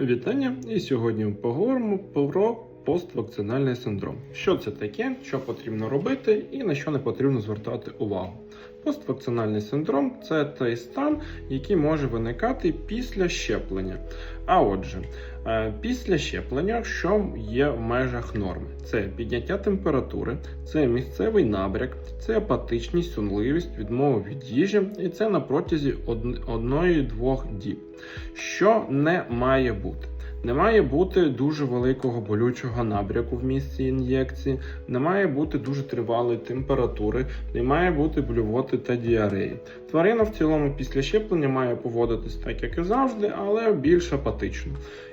Вітання! І сьогодні поговоримо про поствакцинальний синдром. Що це таке, що потрібно робити і на що не потрібно звертати увагу. Поствакцинальний синдром це той стан, який може виникати після щеплення. А отже, е, після щеплення, що є в межах норми? Це підняття температури, це місцевий набряк, це апатичність, сонливість, відмова від їжі, і це на протязі од- одної-двох діб. Що не має бути? Не має бути дуже великого болючого набряку в місці ін'єкції, не має бути дуже тривалої температури, не має бути блювоти та діареї. Тварина в цілому після щеплення має поводитись так, як і завжди, але більш апатично.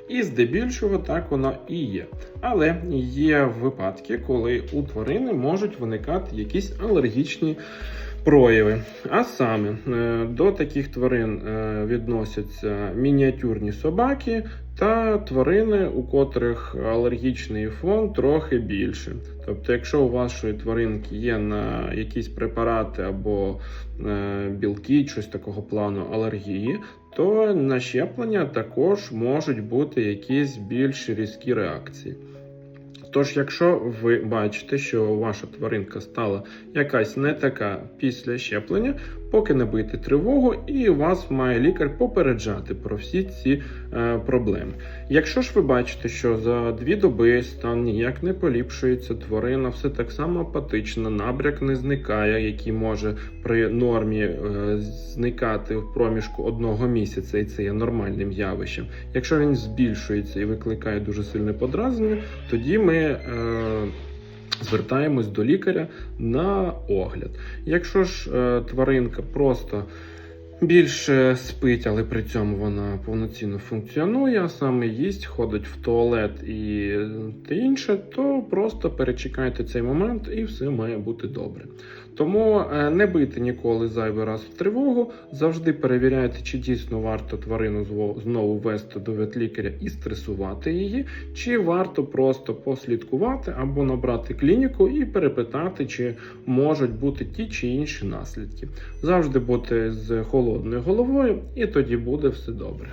І здебільшого так воно і є. Але є випадки, коли у тварини можуть виникати якісь алергічні прояви. А саме е, до таких тварин е, відносяться мініатюрні собаки та тварини, у котрих алергічний фон трохи більше. Тобто, якщо у вашої тваринки є на якісь препарати або е, білки, щось такого плану алергії, то на щеплення також можуть бути якісь більш різкі реакції. Тож, якщо ви бачите, що ваша тваринка стала якась не така після щеплення, поки не бийте тривогу, і вас має лікар попереджати про всі ці е, проблеми. Якщо ж ви бачите, що за дві доби стан ніяк не поліпшується, тварина все так само апатична, набряк не зникає, який може при нормі е, зникати в проміжку одного місяця, і це є нормальним явищем. Якщо він збільшується і викликає дуже сильне подразнення, тоді ми е, звертаємось до лікаря на огляд. Якщо ж е, тваринка просто більше спить, але при цьому вона повноцінно функціонує, саме їсть, ходить в туалет і те інше, то просто перечекайте цей момент і все має бути добре. Тому е, не бийте ніколи зайвий раз в тривогу, завжди перевіряйте, чи дійсно варто тварину знову вести до ветлікаря і стресувати її, чи варто просто послідкувати або набрати клініку і перепитати, чи можуть бути ті чи інші наслідки. Завжди бути з холодною головою, і тоді буде все добре.